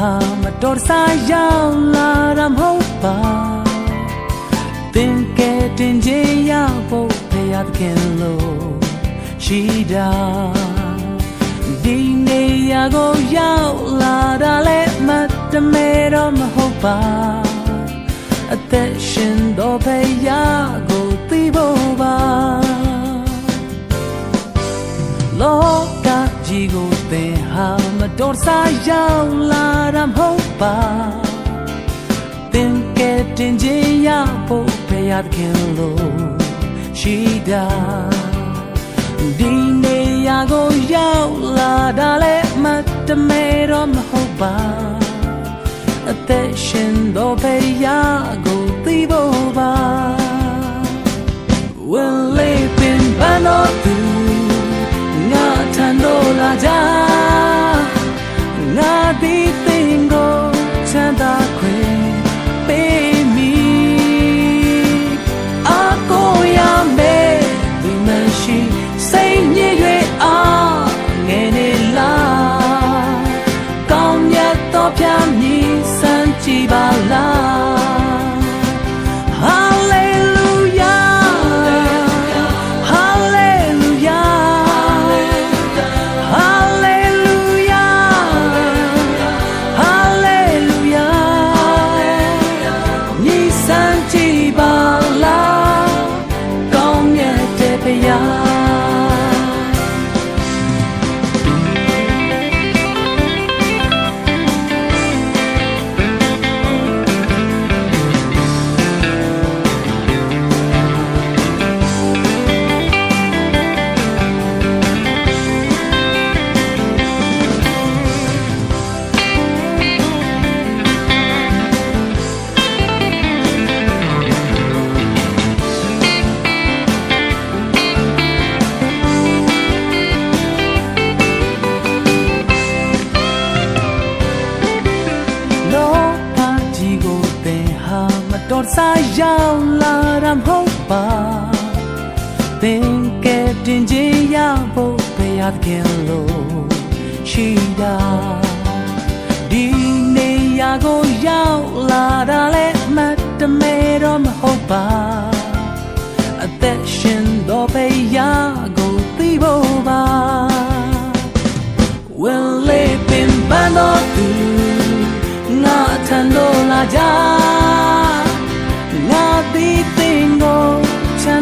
လောကကြီးကိုသင်ဟာမတော်တဆရောက်လာတာမဟုတ်ပါသင်ကဲတင်ခြင်းရဖို့ဖရာသခင်လို့ရှိတာဒီနေရာကိုရောက်လာတာလဲမတ်တမဲတော့မဟုတ်ပါအသက်ရှင်တော့ဖ တော်တဆရောက်လာတာမဟုတ်ပါသင်ကဲတင်ခြင်းရဖို့ဘုရားသခင်လို့ရှိတာဒီနေရာကိုရောက်လာတာလဲမတ်တမဲတော့မဟုတ်ပါအသက်ရှင်တော့ဘုရားကို တ်သောပြမည်စံကြည်ပါလား မတော်တဆရောက်လာတာမဟုတ်ပါသင်ကဲတင်ခြင်းရဖို့ဘုရားသခင်လို့ရှိတာဒီနေရာကိုရောက်လာတာလဲမတ်တမဲတော့မဟုတ်ပါအသက်ရှင်တော့ဘုရားကိုသိဖို့ပါ When living by the through ငါထန်လို့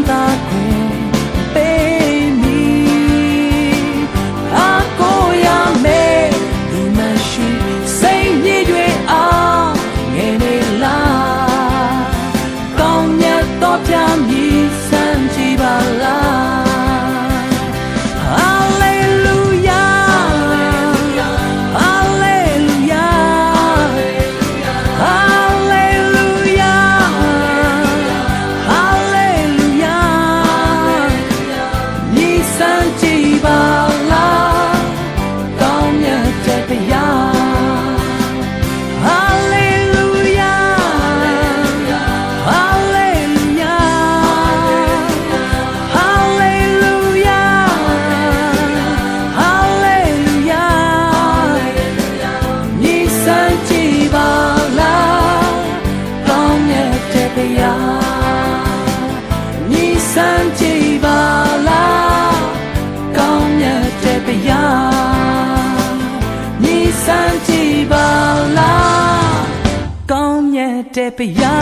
ပေးမိအကိုရမယ်ဒီမရှိစိတ်ည တဲ့ပြာ